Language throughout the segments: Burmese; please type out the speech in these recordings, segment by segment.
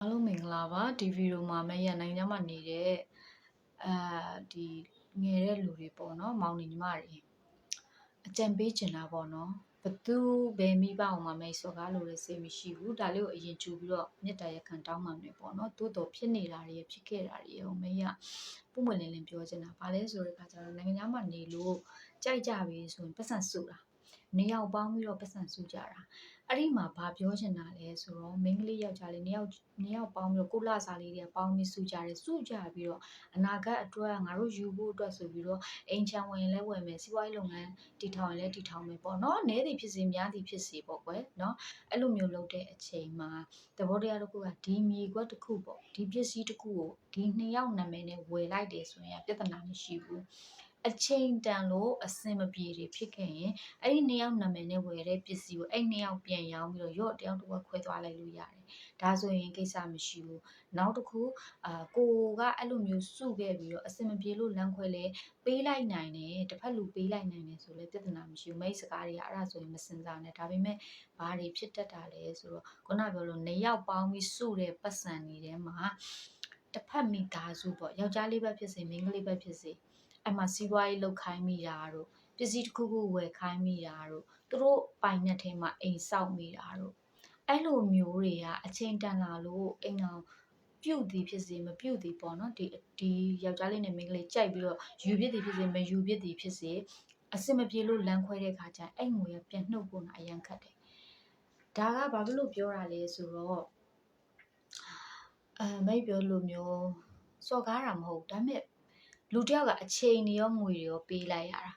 အားလုံးမင်္ဂလာပါဒီဗီဒီယိုမှာမရနိုင်ကြမှာနေတဲ့အဲဒီငယ်တဲ့လူတွေပေါ့နော်မောင်နေညီမတွေအကြံပေးချင်တာပေါ့နော်ဘသူပဲမိဘအောင်မမိတ်ဆွကားလို့လည်းစိတ်မရှိဘူးဒါလေးကိုအရင်ကြိုပြီးတော့မေတ္တာရခံတောင်းမှမယ်ပေါ့နော်တိုးတော်ဖြစ်နေတာတွေဖြစ်ခဲ့တာတွေရောမရပုံမလင်းလင်းပြောချင်တာဘာလဲဆိုတဲ့အခါကျတော့နိုင်ငံသားမှာနေလို့ကြိုက်ကြပြီဆိုရင်ပတ်စံစုတာ နေရောက်ပေါင်းပြီးတော့ပတ်စံစုကြတာအဲ့ဒီမှာဘာပြောချင်တာလဲဆိုတော့မိန်းကလေးယောက်ျားလေးနှစ်ယောက်နှစ်ယောက်ပေါင်းပြီးတော့ကိုလာစားလေးတွေကပေါင်းပြီးစုကြတယ်စုကြပြီးတော့အနာဂတ်အတွက်ငါတို့ယူဖို့အတွက်ဆိုပြီးတော့အိမ်ချမ်းဝင်လဲဝင်မယ်စီးပွားရေးလုပ်ငန်းတည်ထောင်ရင်လဲတည်ထောင်မယ်ပေါ့နော်နဲသည်ဖြစ်စေများသည်ဖြစ်စေပေါ့ကွယ်နော်အဲ့လိုမျိုးလုပ်တဲ့အချိန်မှာသဘောတရားတစ်ခုကဒီမြေကွက်တစ်ခုပေါ့ဒီပစ္စည်းတစ်ခုကိုဒီနှစ်ယောက်နာမည်နဲ့ဝယ်လိုက်တယ်ဆိုရင်ပြဿနာမရှိဘူး အချိန်တန်လို့အစင်မပြေတွေဖြစ်ခဲ့ရင်အဲ့ဒီနှစ်ယောက်နာမည်နဲ့ဝယ်တဲ့ပစ္စည်းကိုအဲ့နှစ်ယောက်ပြန်ရောင်းပြီးတော့ရော့တယောက်တစ်ဝက်ခွဲသွားလိုက်လို့ရတယ်။ဒါဆိုရင်ကိစ္စမရှိဘူး။နောက်တစ်ခုအာကိုကအဲ့လိုမျိုးစုခဲ့ပြီးတော့အစင်မပြေလို့လမ်းခွဲလဲပေးလိုက်နိုင်တယ်တစ်ဖက်လူပေးလိုက်နိုင်တယ်ဆိုလဲပြဿနာမရှိဘူး။မိတ်စကားတွေကအဲ့ဒါဆိုရင်မစင်စားနဲ့ဒါပေမဲ့ဘာတွေဖြစ်တတ်တာလဲဆိုတော့ခုနပြောလို့နှစ်ယောက်ပေါင်းပြီးစုတဲ့ပတ်စံတွေထဲမှာ တစ်ဖက်မိသားစုပေါ့ယောက်ျားလေးပဲဖြစ်စေမိန်းကလေးပဲဖြစ်စေအဲ့မှာစီးပွားရေးလုပ်ခိုင်းမိတာတို့ပစ္စည်းတစ်ခုခုဝယ်ခိုင်းမိတာတို့သူတို့ပိုင်တဲ့ထဲမှာအိမ်ဆောက်မိတာတို့အဲ့လိုမျိုးတွေကအချိန်တန်လာလို့အိမ်အောင်ပြုတ်သည်ဖြစ်စေမပြုတ်သည်ပေါ့နော်ဒီဒီယောက်ျားလေးနဲ့မိန်းကလေးကြိုက်ပြီးတော့ယူပြစ်သည်ဖြစ်စေမယူပြစ်သည်ဖြစ်စေအစင်မပြေလို့လမ်းခွဲတဲ့ခါကျရင်အဲ့ငွေကပြန်နှုတ်ဖို့အရန်ခတ်တယ်ဒါကဘာဖြစ်လို့ပြောတာလဲဆိုတော့ အဲမိတ်ပြောလို့မျိုးစော်ကားတာမဟုတ်ဒါပေမဲ့လူတယောက်ကအချိန်တွေရောငွေတွေရောပေးလိုက်ရတာ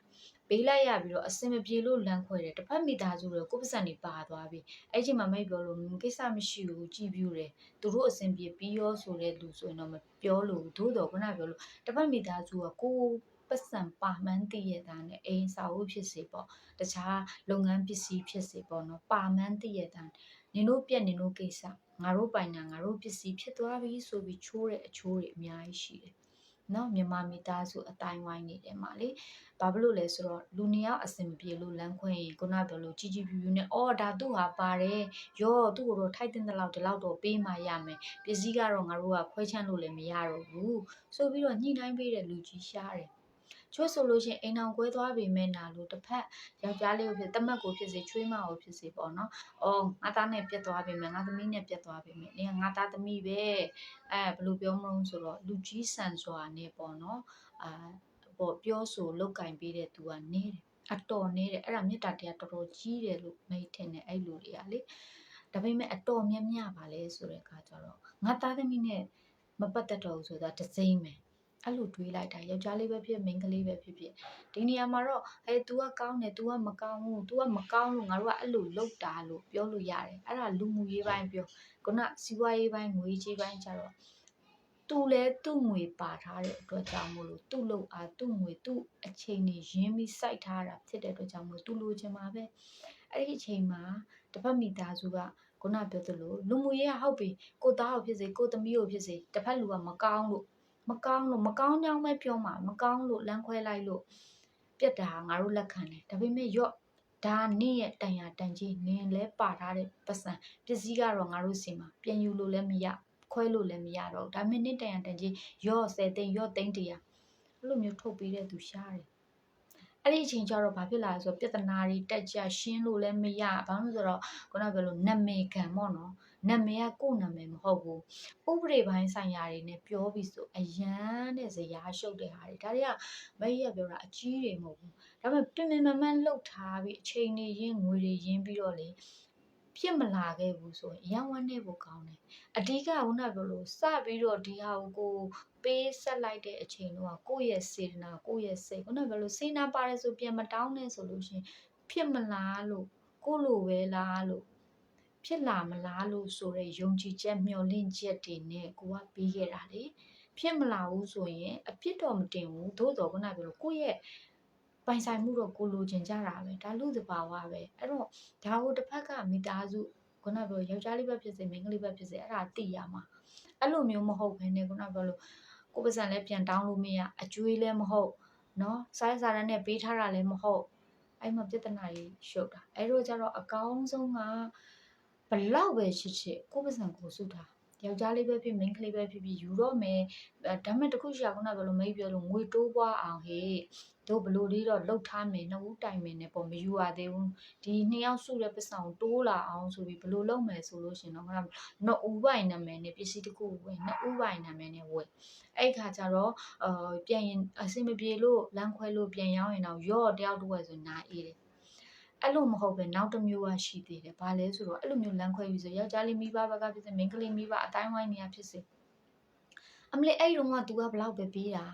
ပေးလိုက်ရပြီးတော့အစင်မပြေလို့လမ်းခွဲတယ်တစ်ဖက်မိသားစုတွေကိုယ့်ပတ်စံတွေပါသွားပြီအဲ့ချိန်မှာမိတ်ပြောလို့ကိစ္စမရှိဘူးကြည်ပြူတယ်သူတို့အစင်ပြေပြီးရောဆိုတဲ့လူဆိုရင်တော့မပြောလို့သို့တော်ခုနပြောလို့တစ်ဖက်မိသားစုကကိုယ်ပတ်စံပါမှန်းတည်ရတာနဲ့အိမ်စာဝတ်ဖြစ်စေပေါ့တခြားလုပ်ငန်းပစ္စည်းဖြစ်စေပေါ့နော်ပါမှန်းတည်ရတာနင်တို့ပြက်နင်တို့ကိစ္စ ငါတို့ပိုင်တာငါတို့ပစ္စည်းဖြစ်သွားပြီဆိုပြီးချိုးတဲ့အချိုးတွေအများကြီးရှိတယ်နော်မြန်မာမိသားစုအတိုင်းဝိုင်းနေတယ်မှာလေဘာဖြစ်လို့လဲဆိုတော့လူနှစ်ယောက်အစင်မပြေလို့လမ်းခွင့်ရင်ခုနပြောလို့ကြီးကြီးပြူပြူနဲ့အော်ဒါသူ့ဟာပါတယ်ရောသူ့ကိုတော့ထိုက်တဲ့လောက်ဒီလောက်တော့ပေးမှရမယ်ပစ္စည်းကတော့ငါတို့ကခွဲချမ်းလို့လည်းမရတော့ဘူးဆိုပြီးတော့ညှိနှိုင်းပေးတဲ့လူကြီးရှားတယ် ချွတ်ဆိုလို့ရှိရင်အိမ်အောင်ကွဲသွားပြီမဲ့နာလို့တစ်ဖက်ယောက်ျားလေးကိုဖြစ်တမတ်ကိုဖြစ်စေချွေးမကိုဖြစ်စေပေါ့နော်။အော်ငါသားနဲ့ပြတ်သွားပြီမဲ့ငါသမီးနဲ့ပြတ်သွားပြီမဲ့။နင်ကငါသားသမီးပဲ။အဲဘယ်လိုပြောမလို့ဆိုတော့လူကြီးဆန်စွာနဲ့ပေါ့နော်။အာပေါ့ပြောဆိုလောက်ကင်ပေးတဲ့သူကနေတယ်။အတော်နေတယ်အဲ့ဒါမေတ္တာတရားတော်တော်ကြီးတယ်လို့မိတ်ထင်တယ်အဲ့လူတွေကလေ။ဒါပေမဲ့အတော်မြတ်မြပါလဲဆိုတဲ့အခါကျတော့ငါသားသမီးနဲ့မပတ်သက်တော့ဘူးဆိုတာတစိမ့်ပဲ။ အဲ့လိုတွေးလိုက်တာယောက်ျားလေးပဲဖြစ်မိန်းကလေးပဲဖြစ်ဖြစ်ဒီနေရာမှာတော့ဟဲ तू ကကောင်းတယ် तू ကမကောင်းဘူး तू ကမကောင်းလို့ငါတို့ကအဲ့လိုလုပ်တာလို့ပြောလို့ရတယ်အဲ့ဒါလူမှုရေးပိုင်းပြောခုနစီးပွားရေးပိုင်းငွေကြေးပိုင်းကြတော့သူလဲသူ့ငွေပါထားတဲ့အတွက်ကြောင့်မို့လို့သူ့လုံအားသူ့ငွေသူ့အချိန်ကြီးရင်းပြီးစိုက်ထားတာဖြစ်တဲ့အတွက်ကြောင့်မို့သူလိုချင်မှာပဲအဲ့ဒီအချိန်မှာတစ်ဖက်မိသားစုကခုနပြောသလိုလူမှုရေးကဟုတ်ပြီကိုသားကိုဖြစ်စေကိုသမီးကိုဖြစ်စေတစ်ဖက်လူကမကောင်းလို့ မကောင်းလို့မကောင်းကြောင်းပဲပြောမှာမကောင်းလို့လမ်းခွဲလိုက်လို့ပြက်တာငါတို့လက်ခံတယ်ဒါပေမဲ့ရော့ဒါနင့်ရဲ့တန်ရာတန်ကြီးနင်လဲပါထားတဲ့ပတ်စံပစ္စည်းကတော့ငါတို့စီမှာပြန်ယူလို့လည်းမရခွဲလို့လည်းမရတော့ဒါပေမဲ့နင့်တန်ရာတန်ကြီးရော့10သိန်းရော့သိန်းတရာအဲ့လိုမျိုးထုတ်ပေးတဲ့သူရှားတယ် အဲ့ဒီအချိန်ကျတော့ဘာဖြစ်လာလဲဆိုတော့ပြဿနာတွေတက်ကြရှင်းလို့လည်းမရဘာလို့ဆိုတော့ခုနကပြောလို့နမေခံပေါ့နော်နာမည်ကကို့နာမည်မဟုတ်ဘူးဥပဒေပိုင်းဆိုင်ရာတွေနဲ့ပြောပြီးဆိုအရန်တဲ့ဇရာရှုပ်တဲ့ဟာတွေဒါတွေကမကြီးကပြောတာအကြီးတွေမဟုတ်ဘူးဒါပေမဲ့ပြင်ပင်မမှန်လှုပ်ထားပြီးအချိန်တွေရင်းငွေတွေရင်းပြီးတော့လေ ဖြစ်မလာခဲ့ဘူးဆိုရင်ရန်ဝမ်းနေဖို့ကောင်းတယ်အဓိကခုနပြောလို့စပြီးတော့ဒီဟာကိုပေးဆက်လိုက်တဲ့အချိန်တော့ကိုယ့်ရဲ့စေတနာကိုယ့်ရဲ့စိတ်ခုနပြောလို့စေနာပါတယ်ဆိုပြန်မတောင်းနဲ့ဆိုလို့ရှင်ဖြစ်မလားလို့ကိုလိုပဲလားလို့ဖြစ်လာမလားလို့ဆိုတဲ့ယုံကြည်ချက်မျှော်လင့်ချက်တွေနဲ့ကိုကပြီးခဲ့တာလေဖြစ်မလာဘူးဆိုရင်အပြစ်တော့မတင်ဘူးသို့တော်ခုနပြောလို့ကိုယ့်ရဲ့ ပိုင်ဆိုင်မှုတော့ကိုလိုချင်ကြတာပဲဒါလူသဘာဝပဲအဲ့တော့ဒါကိုတစ်ဖက်ကမိသားစုခုနပြောယောက်ျားလေးပဲဖြစ်စေမိန်းကလေးပဲဖြစ်စေအဲ့ဒါသိရမှာအဲ့လိုမျိုးမဟုတ်ဘဲနဲ့ခုနပြောလို့ကိုပစံလည်းပြန်တောင်းလို့မရအကျွေးလည်းမဟုတ်နော်စားစားရတဲ့ပေးထားတာလည်းမဟုတ်အဲ့မှာပြဿနာကြီးရှုပ်တာအဲ့တော့ကျတော့အကောင်းဆုံးကဘလောက်ပဲချစ်ချစ်ကိုပစံကိုစုတာ ယောက်ျားလေးပဲဖြစ်မိန်းကလေးပဲဖြစ်ဖြစ်ယူတော့မယ်အဲဒါပေမဲ့တစ်ခုရှိတာခုနပြောလို့မိတ်ပြောလို့ငွေတိုးပွားအောင်ဟေ့တို့ဘလို့လေးတော့လှုပ်ထားမယ်နှစ်ဦးတိုင်မယ်နဲ့ပေါ့မယူရသေးဘူးဒီနှစ်ယောက်စုတဲ့ပတ်စံကိုတိုးလာအောင်ဆိုပြီးဘလို့လုပ်မယ်ဆိုလို့ရှင်တော့ခုနနှစ်ဦးပိုင်နာမည်နဲ့ပစ္စည်းတစ်ခုဝယ်နှစ်ဦးပိုင်နာမည်နဲ့ဝယ်အဲ့ခါကျတော့အာပြန်ရင်အဆင်မပြေလို့လမ်းခွဲလို့ပြန်ရောက်ရင်တော့ရော့တယောက်တစ်ဝက်ဆိုနားအေးတယ် အဲ့လိုမဟုတ်ပဲနောက်တစ်မျိုးကရှိသေးတယ်။ဘာလဲဆိုတော့အဲ့လိုမျိုးလမ်းခွဲပြီးဆိုယောက်ျားလေးမိဘဘက်ကဖြစ်စေမိန်းကလေးမိဘအတိုင်းဝိုင်းနေရဖြစ်စေအမလေးအဲ့တုန်းက तू ကဘလောက်ပဲပေးတာ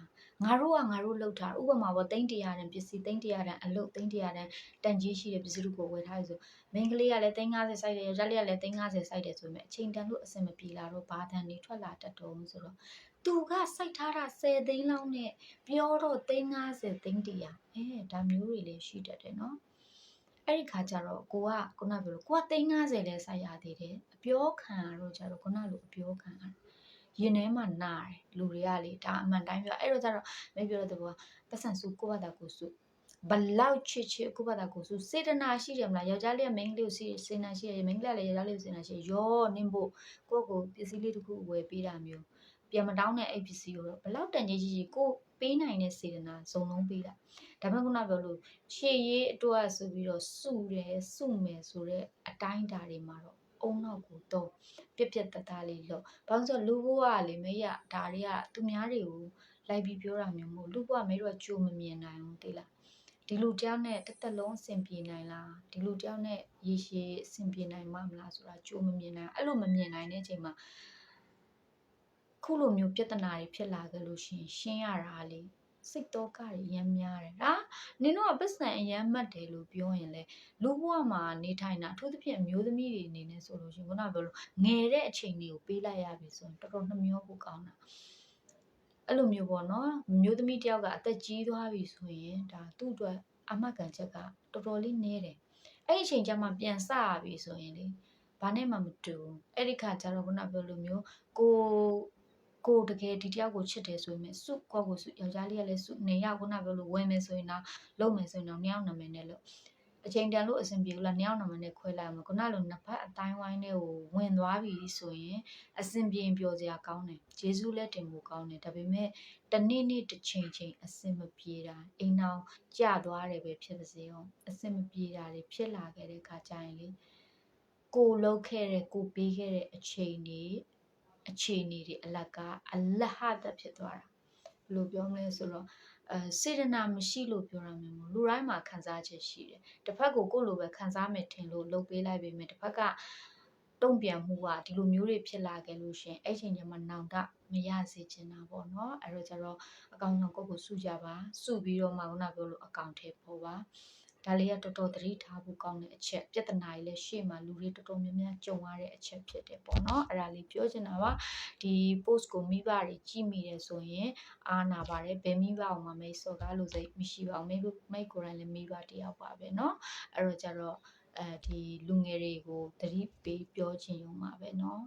ငါတို့ကငါတို့လှုပ်ထားဥပမာပေါ့တိန်းတရာတန်ပစ္စည်းတိန်းတရာတန်အလုပ်တိန်းတရာတန်တန်ကြီးရှိတဲ့ပစ္စည်းတို့ကိုဝယ်ထားရဆိုမိန်းကလေးကလည်း350စိုက်တယ်ယောက်ျားလေးကလည်း350စိုက်တယ်ဆိုပေမဲ့အချိန်တန်လို့အဆင်မပြေလာတော့ဘာတန်နေထွက်လာတတ်တော့ဆိုတော့သူကစိုက်ထားတာ10သိန်းလောက်နဲ့ပြောတော့350သိန်းတရာအဲဒါမျိုးတွေလည်းရှိတတ်တယ်နော် အဲ့ဒီခါကျတော့ကိုကခုနပြောလို့ကိုက350လဲစိုက်ရသေးတယ်အပြောခံရတော့ကျတော့ခုနလိုအပြောခံရတယ်ရင်ထဲမှာနာတယ်လူတွေကလေဒါအမှန်တိုင်းပြောအဲ့တော့ကျတော့မပြောတဲ့ဘောကပတ်စံစုကိုယ့်ဘာသာကိုယ်စုဘလောက်ချစ်ချစ်ကိုယ့်ဘာသာကိုယ်စုစေတနာရှိတယ်မလားယောက်ျားလေးကမိန်းကလေးကိုစေစေနာရှိတယ်မိန်းကလေးကလည်းယောက်ျားလေးကိုစေနာရှိတယ်ရောနင်းဖို့ကိုယ့်ကိုယ်ပစ္စည်းလေးတစ်ခုဝယ်ပေးတာမျိုးပြန်မတောင်းတဲ့အဲ့ပစ္စည်းကိုတော့ဘလောက်တန်ကြီးကြီးကြီးကိုယ် ပေးနိုင်တဲ့စေတနာစုံလုံးပေးတာဒါပေမဲ့ခုနပြောလို့ရှေ့ရေးအတွက်ဆိုပြီးတော့စုတယ်စုမယ်ဆိုတော့အတိုင်းအတာတွေမှာတော့အုံနောက်ကိုတော့ပြက်ပြက်တသားလေးလို့ဘာလို့ဆိုလူဘဝကလေမေးရဒါတွေကသူများတွေကိုလိုက်ပြီးပြောတာမျိုးမဟုတ်လူဘဝမေးတော့ကြိုမမြင်နိုင်ဘူးတိလားဒီလူတယောက်နဲ့တစ်သက်လုံးအဆင်ပြေနိုင်လားဒီလူတယောက်နဲ့ရေရှည်အဆင်ပြေနိုင်မှာမလားဆိုတာကြိုမမြင်နိုင်အဲ့လိုမမြင်နိုင်တဲ့အချိန်မှာ ခုလိုမျိုးပြဿနာတွေဖြစ်လာကြလို့ရှရင်ရှင်းရတာလေစိတ်တော့ကတွေရမ်းများတယ်ဒါနင်တို့ကပတ်စံအရမ်းမှတ်တယ်လို့ပြောရင်လေလူဘဝမှာနေထိုင်တာအထူးသဖြင့်အမျိုးသမီးတွေအနေနဲ့ဆိုလို့ရှိရင်ခုနကပြောလို့ငယ်တဲ့အချိန်တွေကိုပေးလိုက်ရပြီဆိုရင်တော်တော်နှမျောဖို့ကောင်းတာအဲ့လိုမျိုးပေါ့နော်အမျိုးသမီးတယောက်ကအသက်ကြီးသွားပြီဆိုရင်ဒါသူ့အတွက်အမှတ်ကန်ချက်ကတော်တော်လေးနည်းတယ်အဲ့ဒီအချိန်ကျမှပြန်စရပြီဆိုရင်လေဘာနဲ့မှမတူဘူးအဲ့ဒီခါကျတော့ခုနပြောလိုမျိုးကို ကိုတကယ်ဒီတယောက်ကိုချစ်တယ်ဆိုရင်စုကောကိုစုယောက်ျားလေးကလည်းစုနေရခုနပြောလို့ဝင်မယ်ဆိုရင်တော့လုံမယ်ဆိုရင်တော့နှစ်ယောက်နာမည်နဲ့လို့အချိန်တန်လို့အဆင်ပြေဘူးလားနှစ်ယောက်နာမည်နဲ့ခွဲလိုက်အောင်ခုနလိုနှစ်ဖက်အတိုင်းဝိုင်းနဲ့ကိုဝင်သွားပြီဆိုရင်အဆင်ပြေရင်ပျော်စရာကောင်းတယ်ဂျေဇုလက်တင်ဖို့ကောင်းတယ်ဒါပေမဲ့တနေ့နေ့တစ်ချိန်ချိန်အဆင်မပြေတာအိမ်အောင်ကြသွားတယ်ပဲဖြစ်ပါစေအောင်အဆင်မပြေတာတွေဖြစ်လာခဲ့တဲ့ခါကျရင်လေကိုလှုပ်ခဲ့တဲ့ကိုပေးခဲ့တဲ့အချိန်တွေ အခြေအနေတွေအလကအလဟတဖြစ်သွားတာဘယ်လိုပြောမလဲဆိုတော့အဲစေတနာမရှိလို့ပြောရမှာမဟုတ်လူတိုင်းမှာခံစားချက်ရှိတယ်တစ်ဖက်ကိုကိုယ့်လိုပဲခံစားမယ်ထင်လို့လုပ်ပေးလိုက်ပေမဲ့တစ်ဖက်ကတုံ့ပြန်မှုကဒီလိုမျိုးတွေဖြစ်လာခဲ့လို့ရှရင်အဲ့ချိန်ကျမှနောင်တမရစေချင်တာပေါ့နော်အဲ့တော့ကျတော့အကောင့်ဆုံးကိုယ့်ကိုစုကြပါစုပြီးတော့မှခုနပြောလို့အကောင့်ထဲပေါ်ပါ ဒါလေးကတော်တော်သတိထားဖို့ကောင်းတဲ့အချက်ပြဿနာတွေလည်းရှေ့မှာလူတွေတော်တော်များများကြုံရတဲ့အချက်ဖြစ်တယ်ပေါ့နော်အဲ့ဒါလေးပြောချင်တာပါဒီ post ကိုမိဘတွေကြည့်မိတယ်ဆိုရင်အားနာပါတယ်ဘယ်မိဘအောင်မှမိတ်ဆော်ကားလို့စိတ်မရှိပါဘူးမိဘမိတ်ကိုယ်တိုင်လည်းမိဘတယောက်ပါပဲเนาะအဲ့တော့ကျတော့အဲဒီလူငယ်တွေကိုသတိပေးပြောချင်ရုံပါပဲเนาะ